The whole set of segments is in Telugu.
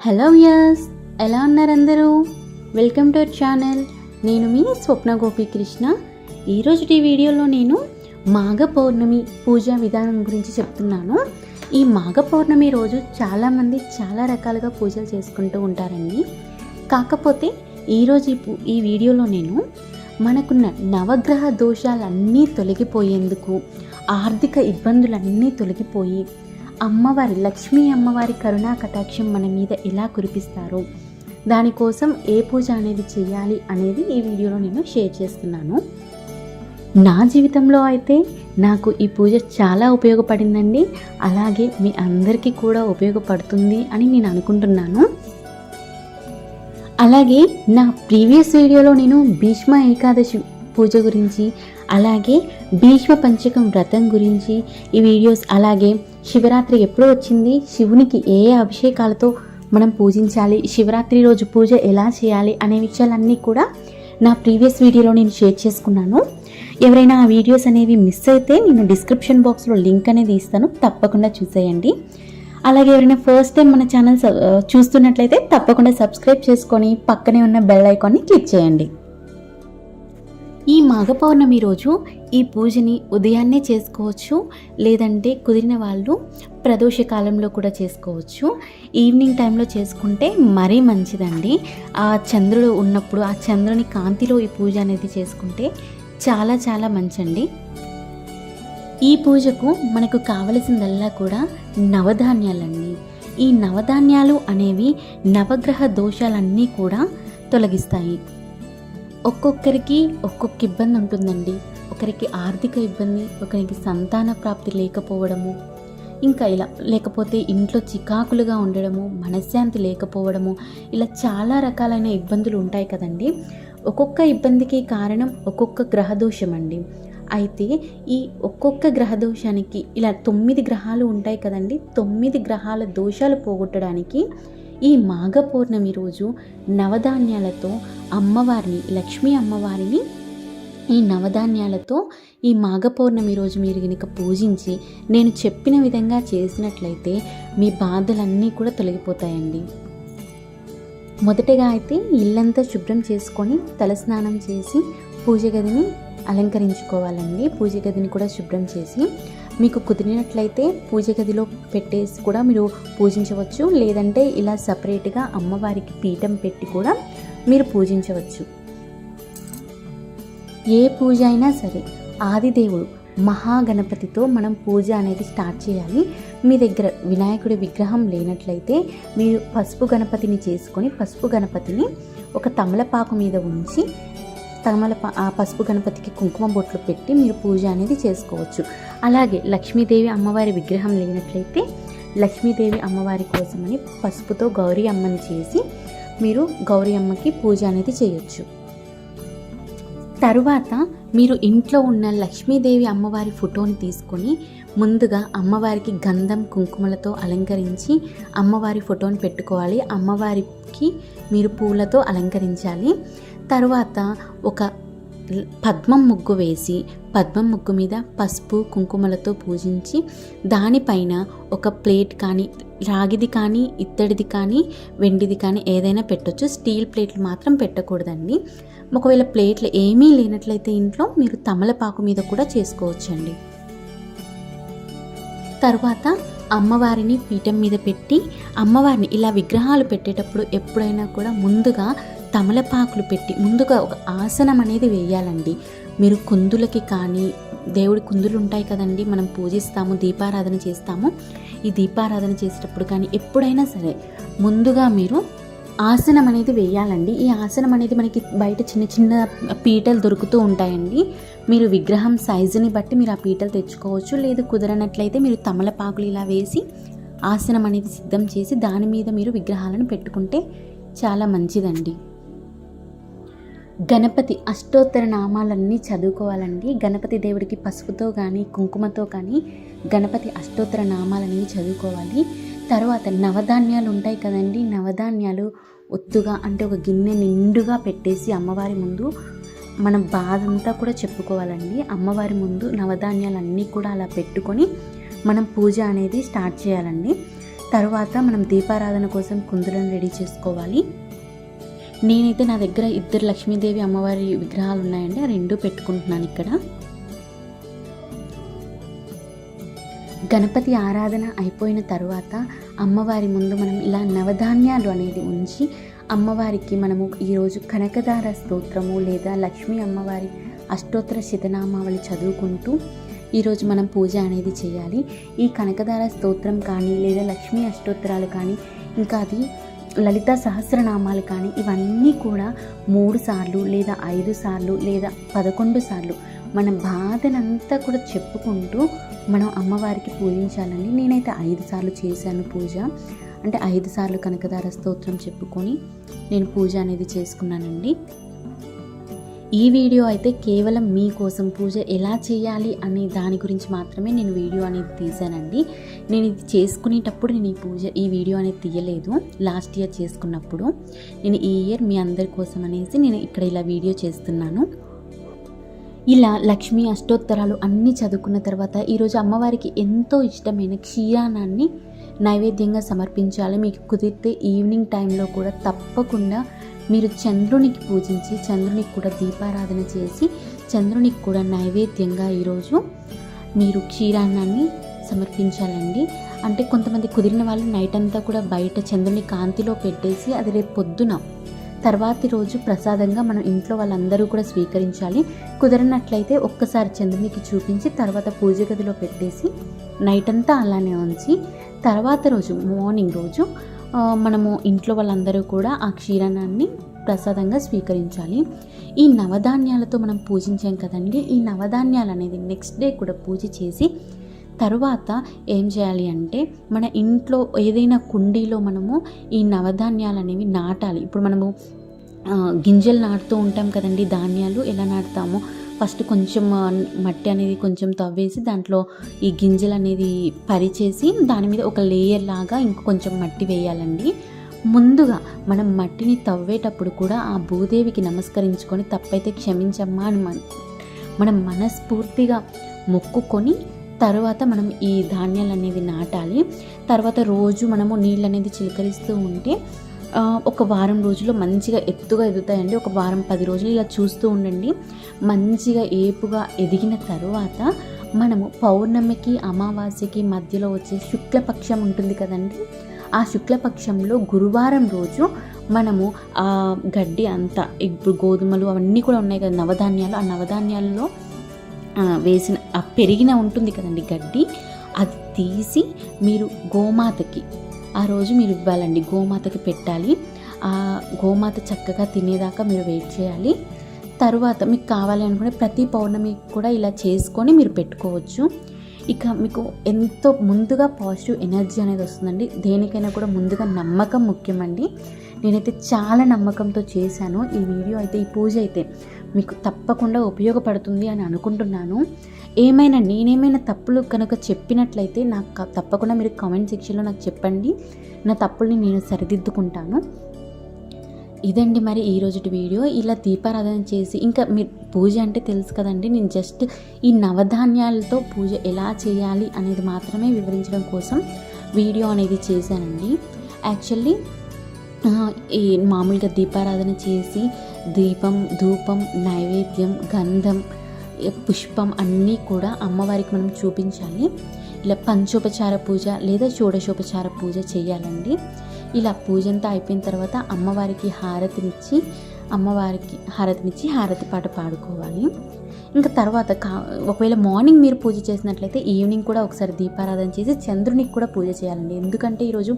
హలో యస్ ఎలా ఉన్నారు అందరూ వెల్కమ్ టు అవర్ ఛానల్. నేను మీ స్వప్న గోపీకృష్ణ ఈరోజు ఈ వీడియోలో నేను మాఘ పౌర్ణమి పూజా విధానం గురించి చెప్తున్నాను. ఈ మాఘ పౌర్ణమి రోజు చాలామంది చాలా రకాలుగా పూజలు చేసుకుంటూ ఉంటారండి. కాకపోతే ఈరోజు ఈ పూ- ఈ వీడియోలో నేను మనకున్న నవగ్రహ దోషాలన్నీ తొలగిపోయేందుకు ఆర్థిక ఇబ్బందులన్నీ తొలగిపోయి అమ్మవారి లక్ష్మీ అమ్మవారి కరుణా కటాక్షం మన మీద ఎలా కురిపిస్తారో దానికోసం ఏ పూజ అనేది చేయాలి అనేది ఈ వీడియోలో నేను షేర్ చేస్తున్నాను. నా జీవితంలో అయితే నాకు ఈ పూజ చాలా ఉపయోగపడిందండి. అలాగే మీ అందరికీ కూడా ఉపయోగపడుతుంది అని నేను అనుకుంటున్నాను. అలాగే నా ప్రీవియస్ వీడియోలో నేను భీష్మ ఏకాదశి పూజ గురించి అలాగే భీష్మ పంచకం వ్రతం గురించి ఈ వీడియోస్ అలాగే శివరాత్రి ఎప్పుడు వచ్చింది. శివునికి ఏ అభిషేకాలతో మనం పూజించాలి? శివరాత్రి రోజు పూజ ఎలా చేయాలి? అనే విషయాలన్నీ కూడా నా ప్రీవియస్ వీడియోలో నేను షేర్ చేసుకున్నాను. ఎవరైనా ఆ వీడియోస్ అనేవి మిస్ అయితే నేను డిస్క్రిప్షన్ బాక్స్లో లింక్ అనేది ఇస్తాను. తప్పకుండా చూసేయండి. అలాగే ఎవరైనా ఫస్ట్ టైం మన ఛానల్ చూస్తున్నట్లయితే తప్పకుండా సబ్స్క్రైబ్ చేసుకొని పక్కనే ఉన్న బెల్ ఐకాన్ని క్లిక్ చేయండి. ఈ మాఘ పౌర్ణమి రోజు ఈ పూజని ఉదయాన్నే చేసుకోవచ్చు లేదంటే కుదిరిన వాళ్ళు ప్రదోష కాలంలో కూడా చేసుకోవచ్చు. ఈవినింగ్ టైంలో చేసుకుంటే మరీ మంచిదండి. ఆ చంద్రుడు ఉన్నప్పుడు ఆ చంద్రుని కాంతిలో ఈ పూజ అనేది చేసుకుంటే చాలా చాలా మంచండి. ఈ పూజకు మనకు కావలసిందల్లా కూడా నవధాన్యాలండి. ఈ నవధాన్యాలు అనేవి నవగ్రహ దోషాలన్నీ కూడా తొలగిస్తాయి. ఒక్కొక్కరికి ఒక్కొక్క ఇబ్బంది ఉంటుందండి. ఒకరికి ఆర్థిక ఇబ్బంది ఒకరికి సంతాన ప్రాప్తి లేకపోవడము ఇంకా ఇలా లేకపోతే ఇంట్లో చికాకులుగా ఉండడము మనశ్శాంతి లేకపోవడము ఇలా చాలా రకాలైన ఇబ్బందులు ఉంటాయి కదండి. ఒక్కొక్క ఇబ్బందికి కారణం ఒక్కొక్క గ్రహదోషం అండి అయితే ఈ ఒక్కొక్క గ్రహదోషానికి ఇలా తొమ్మిది గ్రహాలు ఉంటాయి కదండి. తొమ్మిది గ్రహాల దోషాలు పోగొట్టడానికి ఈ మాఘ పౌర్ణమి రోజు నవధాన్యాలతో అమ్మవారిని లక్ష్మీ అమ్మవారిని ఈ నవధాన్యాలతో ఈ మాఘ పౌర్ణమి రోజు మీరు కనుక పూజించి నేను చెప్పిన విధంగా చేసినట్లయితే మీ బాధలన్నీ కూడా తొలగిపోతాయండి. మొదటగా అయితే ఇల్లంతా శుభ్రం చేసుకొని తలస్నానం చేసి పూజ గదిని అలంకరించుకోవాలండి. పూజ గదిని కూడా శుభ్రం చేసి మీకు కుదిరినట్లయితే పూజ గదిలో పెట్టేసి కూడా మీరు పూజించవచ్చు. లేదంటే ఇలా సపరేట్గా అమ్మవారికి పీఠం పెట్టి కూడా మీరు పూజించవచ్చు. ఏ పూజ అయినా సరే ఆదిదేవుడు మహాగణపతితో మనం పూజ అనేది స్టార్ట్ చేయాలి. మీ దగ్గర వినాయకుడి విగ్రహం లేనట్లయితే మీరు పసుపు గణపతిని చేసుకొని పసుపు గణపతిని ఒక తమలపాకు మీద ఉంచి తమలపా ఆ పసుపు గణపతికి కుంకుమ బొట్లు పెట్టి మీరు పూజ అనేది చేసుకోవచ్చు. అలాగే లక్ష్మీదేవి అమ్మవారి విగ్రహం లేనట్లయితే లక్ష్మీదేవి అమ్మవారి కోసమని పసుపుతో గౌరీ అమ్మని చేసి మీరు గౌరీ అమ్మకి పూజ అనేది చేయొచ్చు. తరువాత మీరు ఇంట్లో ఉన్న లక్ష్మీదేవి అమ్మవారి ఫోటోని తీసుకొని ముందుగా అమ్మవారికి గంధం కుంకుమలతో అలంకరించి అమ్మవారి ఫోటోని పెట్టుకోవాలి. అమ్మవారికి మీరు పూలతో అలంకరించాలి. తరువాత ఒక పద్మం ముగ్గు వేసి పద్మం ముగ్గు మీద పసుపు కుంకుమలతో పూజించి దానిపైన ఒక ప్లేట్ కానీ రాగిది కానీ ఇత్తడిది కానీ వెండిది కానీ ఏదైనా పెట్టొచ్చు. స్టీల్ ప్లేట్లు మాత్రం పెట్టకూడదండి. ఒకవేళ ప్లేట్లు ఏమీ లేనట్లయితే ఇంట్లో మీరు తమలపాకు మీద కూడా చేసుకోవచ్చండి. తర్వాత అమ్మవారిని పీఠం మీద పెట్టి అమ్మవారిని ఇలా విగ్రహాలు పెట్టేటప్పుడు ఎప్పుడైనా కూడా ముందుగా తమలపాకులు పెట్టి ముందుగా ఒక ఆసనం అనేది వేయాలండి. మీరు కుందులకి కానీ దేవుడి కుందులు ఉంటాయి కదండి మనం పూజిస్తాము దీపారాధన చేస్తాము. ఈ దీపారాధన చేసేటప్పుడు కానీ ఎప్పుడైనా సరే ముందుగా మీరు ఆసనం అనేది వేయాలండి. ఈ ఆసనం అనేది మనకి బయట చిన్న చిన్న పీటలు దొరుకుతూ ఉంటాయండి. మీరు విగ్రహం సైజుని బట్టి మీరు ఆ పీటలు తెచ్చుకోవచ్చు. లేదు కుదరనట్లయితే మీరు తమలపాకులు ఇలా వేసి ఆసనం అనేది సిద్ధం చేసి దాని మీద మీరు విగ్రహాలను పెట్టుకుంటే చాలా మంచిదండి. గణపతి అష్టోత్తర నామాలన్నీ చదువుకోవాలండి. గణపతి దేవుడికి పసుపుతో కానీ కుంకుమతో కానీ గణపతి అష్టోత్తర నామాలన్నీ చదువుకోవాలి. తర్వాత నవధాన్యాలు ఉంటాయి కదండి. నవధాన్యాలు ఒత్తుగా అంటే ఒక గిన్నె నిండుగా పెట్టేసి అమ్మవారి ముందు మన బాధ అంతా కూడా చెప్పుకోవాలండి. అమ్మవారి ముందు నవధాన్యాలన్నీ కూడా అలా పెట్టుకొని మనం పూజ అనేది స్టార్ట్ చేయాలండి. తర్వాత మనం దీపారాధన కోసం కుందులను రెడీ చేసుకోవాలి. నేనైతే నా దగ్గర ఇద్దరు లక్ష్మీదేవి అమ్మవారి విగ్రహాలు ఉన్నాయండి ఆ రెండు పెట్టుకుంటున్నాను ఇక్కడ. గణపతి ఆరాధన అయిపోయిన తర్వాత అమ్మవారి ముందు మనం ఇలా నవధాన్యాలు అనేది ఉంచి అమ్మవారికి మనము ఈరోజు కనకదార స్తోత్రము లేదా లక్ష్మీ అమ్మవారి అష్టోత్తర శతనామావళి చదువుకుంటూ ఈరోజు మనం పూజ అనేది చేయాలి. ఈ కనకదార స్తోత్రం కానీ లేదా లక్ష్మీ అష్టోత్తరాలు కానీ ఇంకా అది లలిత సహస్రనామాలు కానీ ఇవన్నీ కూడా మూడు సార్లు లేదా ఐదు సార్లు లేదా పదకొండు సార్లు మన బాధనంతా కూడా చెప్పుకుంటూ మనం అమ్మవారికి పూజించాలండి నేనైతే ఐదు సార్లు చేశాను పూజ. అంటే ఐదు సార్లు కనకదార స్తోత్రం చెప్పుకొని నేను పూజ అనేది చేసుకున్నానండి. ఈ వీడియో అయితే కేవలం మీకోసం పూజ ఎలా చేయాలి అనే దాని గురించి మాత్రమే నేను వీడియో అనేది తీశానండి. నేను ఇది చేసుకునేటప్పుడు నేను ఈ పూజ ఈ వీడియో అనేది తీయలేదు. లాస్ట్ ఇయర్ చేసుకున్నప్పుడు నేను ఈ ఇయర్ మీ అందరి కోసం అనేసి నేను ఇక్కడ ఇలా వీడియో చేస్తున్నాను. ఇలా లక్ష్మీ అష్టోత్తరాలు అన్నీ చదువుకున్న తర్వాత ఈరోజు అమ్మవారికి ఎంతో ఇష్టమైన క్షీరానాన్ని నైవేద్యంగా సమర్పించాలి. మీకు కుదిరితే ఈవినింగ్ టైంలో కూడా తప్పకుండా మీరు చంద్రునికి పూజించి చంద్రునికి కూడా దీపారాధన చేసి చంద్రునికి కూడా నైవేద్యంగా ఈరోజు మీరు క్షీరాన్నాన్ని సమర్పించాలండి. అంటే కొంతమంది కుదిరిన వాళ్ళు నైట్ అంతా కూడా బయట చంద్రుని కాంతిలో పెట్టేసి అది రేపు పొద్దున తర్వాతి రోజు ప్రసాదంగా మనం ఇంట్లో వాళ్ళందరూ కూడా స్వీకరించాలి. కుదరనట్లయితే ఒక్కసారి చంద్రునికి చూపించి తర్వాత పూజ గదిలో పెట్టేసి నైట్ అంతా అలానే ఉంచి తర్వాత రోజు మార్నింగ్ రోజు మనము ఇంట్లో వాళ్ళందరూ కూడా ఆ క్షీరాన్నాన్ని ప్రసాదంగా స్వీకరించాలి. ఈ నవధాన్యాలతో మనం పూజించాం కదండి ఈ నవధాన్యాలు అనేది నెక్స్ట్ డే కూడా పూజ చేసి తరువాత ఏం చేయాలి అంటే మన ఇంట్లో ఏదైనా కుండీలో మనము ఈ నవధాన్యాలు అనేవి నాటాలి. ఇప్పుడు మనము గింజలు నాటుతూ ఉంటాం కదండి ధాన్యాలు ఎలా నాటుతామో ఫస్ట్ కొంచెం మట్టి అనేది కొంచెం తవ్వేసి దాంట్లో ఈ గింజలు అనేది పరిచేసి దాని మీద ఒక లేయర్ లాగా ఇంక కొంచెం మట్టి వేయాలండి. ముందుగా మనం మట్టిని తవ్వేటప్పుడు కూడా ఆ భూదేవికి నమస్కరించుకొని తప్పైతే క్షమించమ్మా అని మన మనం మనస్ఫూర్తిగా మొక్కుకొని తర్వాత మనం ఈ ధాన్యాలు అనేది నాటాలి. తర్వాత రోజు మనము నీళ్ళు అనేది చిలకరిస్తూ ఉంటే ఒక వారం రోజుల్లో మంచిగా ఎత్తుగా ఎదుగుతాయండి. ఒక వారం పది రోజులు ఇలా చూస్తూ ఉండండి. మంచిగా ఏపుగా ఎదిగిన తరువాత మనము పౌర్ణమికి అమావాస్యకి మధ్యలో వచ్చే శుక్లపక్షం ఉంటుంది కదండి. ఆ శుక్లపక్షంలో గురువారం రోజు మనము ఆ గడ్డి అంతా ఇప్పుడు గోధుమలు అవన్నీ కూడా ఉన్నాయి కదా నవధాన్యాలు. ఆ నవధాన్యాల్లో వేసిన ఆ పెరిగిన ఉంటుంది కదండి గడ్డి. అది తీసి మీరు గోమాతకి ఆ రోజు మీరు ఇవ్వాలండి. గోమాతకి పెట్టాలి. ఆ గోమాత చక్కగా తినేదాకా మీరు వెయిట్ చేయాలి. తరువాత మీకు కావాలి అనుకుంటే ప్రతి పౌర్ణమి కూడా ఇలా చేసుకొని మీరు పెట్టుకోవచ్చు. ఇక మీకు ఎంతో ముందుగా పాజిటివ్ ఎనర్జీ అనేది వస్తుందండి. దేనికైనా కూడా ముందుగా నమ్మకం ముఖ్యమండి. నేనైతే చాలా నమ్మకంతో చేశాను. ఈ వీడియో అయితే ఈ పూజ అయితే మీకు తప్పకుండా ఉపయోగపడుతుంది అని అనుకుంటున్నాను. ఏమైనా నేనేమైనా తప్పులు కనుక చెప్పినట్లయితే నాకు తప్పకుండా మీరు కామెంట్ సెక్షన్లో నాకు చెప్పండి. నా తప్పుల్ని నేను సరిదిద్దుకుంటాను. ఇదండి మరి ఈ రోజుటి వీడియో. ఇలా దీపారాధన చేసి ఇంకా మీరు పూజ అంటే తెలుసు కదండి. నేను జస్ట్ ఈ నవధాన్యాలతో పూజ ఎలా చేయాలి అనేది మాత్రమే వివరించడం కోసం వీడియో అనేది చేశానండి. యాక్చువల్లీ ఈ మామూలుగా దీపారాధన చేసి దీపం ధూపం నైవేద్యం గంధం పుష్పం అన్నీ కూడా అమ్మవారికి మనం చూపించాలి. ఇలా పంచోపచార పూజ లేదా షోడశోపచార పూజ చేయాలండి. ఇలా పూజంతా అయిపోయిన తర్వాత అమ్మవారికి హారతినిచ్చి అమ్మవారికి హారతినిచ్చి హారతి పాట పాడుకోవాలి. ఇంకా తర్వాత కా ఒకవేళ మార్నింగ్ మీరు పూజ చేసినట్లయితే ఈవినింగ్ కూడా ఒకసారి దీపారాధన చేసి చంద్రునికి కూడా పూజ చేయాలండి. ఎందుకంటే ఈరోజు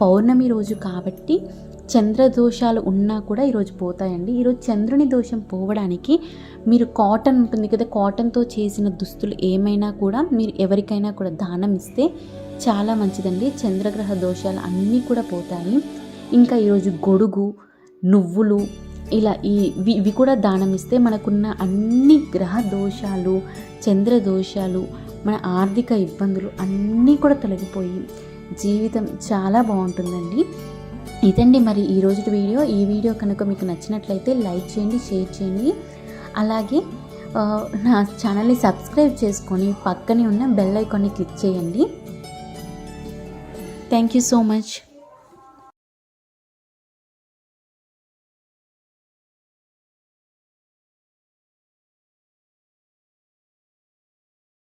పౌర్ణమి రోజు కాబట్టి చంద్ర దోషాలు ఉన్నా కూడా ఈరోజు పోతాయండి. ఈరోజు చంద్రుని దోషం పోవడానికి మీరు కాటన్ ఉంటుంది కదా కాటన్తో చేసిన దుస్తులు ఏమైనా కూడా మీరు ఎవరికైనా కూడా దానం ఇస్తే చాలా మంచిదండి. చంద్రగ్రహ దోషాలు అన్నీ కూడా పోతాయి. ఇంకా ఈరోజు గొడుగు నువ్వులు ఇలా ఈ ఇవి ఇవి కూడా దానం ఇస్తే మనకున్న అన్ని గ్రహ దోషాలు చంద్ర దోషాలు మన ఆర్థిక ఇబ్బందులు అన్నీ కూడా తొలగిపోయి జీవితం చాలా బాగుంటుందండి. ఇదండి మరి ఈ రోజు వీడియో. ఈ వీడియో కనుక మీకు నచ్చినట్లయితే లైక్ చేయండి షేర్ చేయండి. అలాగే నా ఛానల్ని సబ్స్క్రైబ్ చేసుకొని పక్కనే ఉన్న బెల్ ఐకాన్ని క్లిక్ చేయండి. Thank you so much.